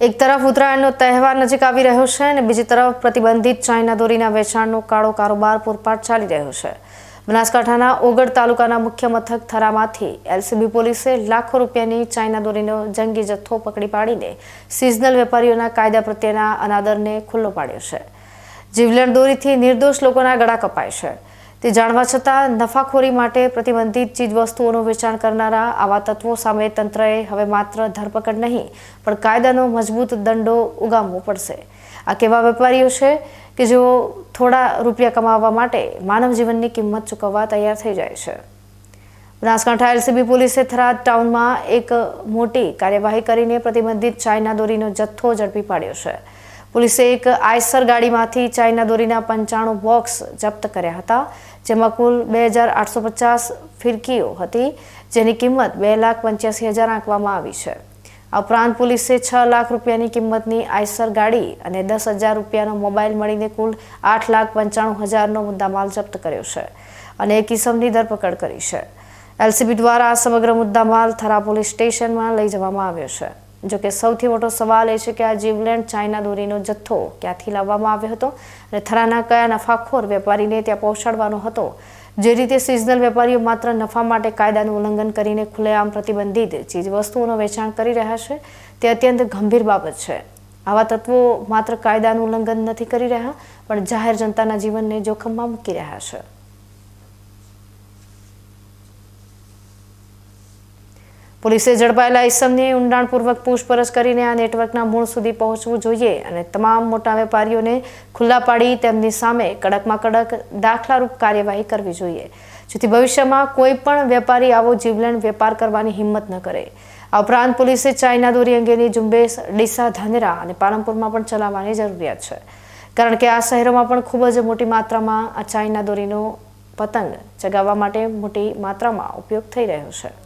એક તરફ ઉત્તરાયણનો તહેવાર નજીક આવી રહ્યો છે અને બીજી તરફ પ્રતિબંધિત ચાઇના દોરીના વેચાણનો કાળો કારોબાર પૂરપાટ ચાલી રહ્યો છે. બનાસકાંઠાના ઓગળ તાલુકાના મુખ્ય મથક થરામાંથી એલસીબી પોલીસે લાખો રૂપિયાની ચાઇના દોરીનો જંગી જથ્થો પકડી પાડીને સિઝનલ વેપારીઓના કાયદા પ્રત્યેના અનાદરને ખુલ્લો પાડ્યો છે. જીવલેણ દોરીથી નિર્દોષ લોકોના ગળા કપાય છે. તે જાણવા છતાં નફાખોરી માટે પ્રતિબંધિત ચીજવસ્તુઓનું વેચાણ કરનારા આવા તત્વો સામે તંત્રએ હવે માત્ર ધરપકડ નહીં, પણ કાયદાનો મજબૂત દંડો ઉગામવો પડશે. આ કેવા વેપારીઓ છે કે જેઓ થોડા રૂપિયા કમાવવા માટે માનવ જીવનની કિંમત ચૂકવવા તૈયાર થઈ જાય છે? બનાસકાંઠા એલસીબી પોલીસે થરાદ ટાઉનમાં એક મોટી કાર્યવાહી કરીને પ્રતિબંધિત ચાઇના દોરીનો જથ્થો ઝડપી પાડ્યો છે. પોલીસે એક આઈસર ગાડીમાંથી ચાઇના દોરીના પંચાણું બોક્સ જપ્ત કર્યા હતા. જેમાં કુલ બે હજાર આઠસો પચાસ ફિરકીઓ હતી, જેની કિંમત બે લાખ પંચ્યાસી હજાર આંકવામાં આવી છે. આ ઉપરાંત પોલીસે છ લાખ રૂપિયાની કિંમતની આઈસર ગાડી અને દસ હજાર રૂપિયાનો મોબાઈલ મળીને કુલ આઠ લાખ પંચાણું હજારનો મુદ્દામાલ જપ્ત કર્યો છે અને એક કિસમની ધરપકડ કરી છે. એલસીબી દ્વારા આ સમગ્ર મુદ્દામાલ થરા પોલીસ સ્ટેશનમાં લઈ જવામાં આવ્યો છે. જોકે સૌથી મોટો સવાલ એ છે કે આ જીવલેન્ડ ચાઇના દોરીનો જથ્થો ક્યાંથી લાવવામાં આવ્યો હતો? અને થરાના કયા નફાખોર વેપારીને ત્યાં પહોંચાડવાનો હતો? જે રીતે સિઝનલ વેપારીઓ માત્ર નફા માટે કાયદાનું ઉલ્લંઘન કરીને ખુલ્લેઆમ પ્રતિબંધિત ચીજવસ્તુઓનું વેચાણ કરી રહ્યા છે, તે અત્યંત ગંભીર બાબત છે. આવા તત્વો માત્ર કાયદાનું ઉલ્લંઘન નથી કરી રહ્યા, પણ જાહેર જનતાના જીવનને જોખમમાં મૂકી રહ્યા છે. પોલીસે ઝડપાયેલા ઇસમની ઊંડાણપૂર્વક પૂછપરછ કરીને આ નેટવર્કના મૂળ સુધી પહોંચવું જોઈએ અને તમામ મોટા વેપારીઓને ખુલ્લા પાડી તેમની સામે કડકમાં કડક દાખલારૂપ કાર્યવાહી કરવી જોઈએ. જેથી ભવિષ્યમાં કોઈ પણ વેપારી આવો જીવલેણ વેપાર કરવાની હિંમત ન કરે. આ ઉપરાંત પોલીસે ચાઇના દોરી અંગેની ઝુંબેશ ડીસા ધાનેરા અને પાલનપુરમાં પણ ચલાવવાની જરૂરિયાત છે. કારણ કે આ શહેરોમાં પણ ખૂબ જ મોટી માત્રામાં આ ચાઇના દોરીનો પતંગ ચગાવવા માટે મોટી માત્રામાં ઉપયોગ થઈ રહ્યો છે.